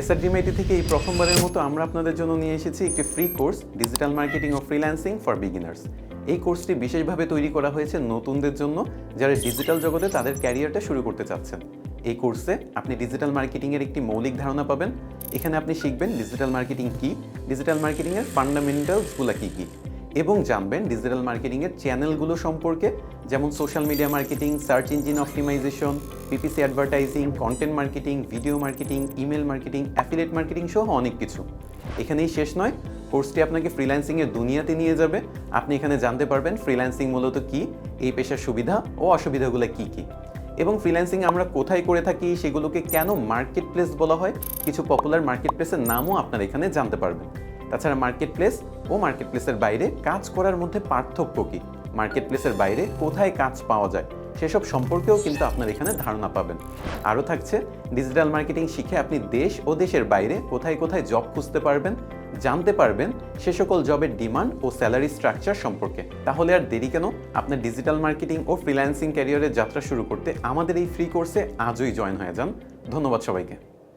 এসআরডিএমআইটি থেকে এই প্রথমবারের মতো আমরা আপনাদের জন্য নিয়ে এসেছি একটি ফ্রি কোর্স ডিজিটাল মার্কেটিং ও ফ্রিল্যান্সিং ফর বিগিনার্স এই কোর্সটি বিশেষভাবে তৈরি করা হয়েছে নতুনদের জন্য, যারা ডিজিটাল জগতে তাদের ক্যারিয়ারটা শুরু করতে চাচ্ছেন। এই কোর্সে আপনি ডিজিটাল মার্কেটিংয়ের একটি মৌলিক ধারণা পাবেন। এখানে আপনি শিখবেন ডিজিটাল মার্কেটিং কী ডিজিটাল মার্কেটিংয়ের ফান্ডামেন্টালসগুলো কী কী, এবং জানবেন ডিজিটাল মার্কেটিংয়ের চ্যানেলগুলো সম্পর্কে, যেমন social media marketing search engine optimisation PPC advertising content marketing video marketing email marketing affiliate marketing সহ অনেক কিছু। এখানেই শেষ নয়। কোর্সটি আপনাকে ফ্রিল্যান্সিংয়ের দুনিয়াতে নিয়ে যাবে। আপনি এখানে জানতে পারবেন ফ্রিল্যান্সিং মূলত কী, এই পেশার সুবিধা ও অসুবিধাগুলো কি কি। এবং ফ্রিল্যান্সিং আমরা কোথায় করে থাকি, সেগুলোকে কেন মার্কেট প্লেস বলা হয়, কিছু পপুলার মার্কেট প্লেসের নামও আপনারা এখানে জানতে পারবেন। তাছাড়া মার্কেট প্লেস ও মার্কেট প্লেসের বাইরে কাজ করার মধ্যে পার্থক্য কী? মার্কেট প্লেসের বাইরে কোথায় কাজ পাওয়া যায়? সেসব সম্পর্কেও কিন্তু আপনার এখানে ধারণা পাবেন। আরও থাকছে ডিজিটাল মার্কেটিং শিখে আপনি দেশ ও দেশের বাইরে কোথায় কোথায় জব খুঁজতে পারবেন, জানতে পারবেন সে সকল জবের ডিমান্ড ও স্যালারি স্ট্রাকচার সম্পর্কে। তাহলে আর দেরি কেন? আপনার ডিজিটাল মার্কেটিং ও ফ্রিল্যান্সিং ক্যারিয়ারের যাত্রা শুরু করতে আমাদের এই ফ্রি কোর্সে আজই জয়েন হয়ে যান। ধন্যবাদ সবাইকে।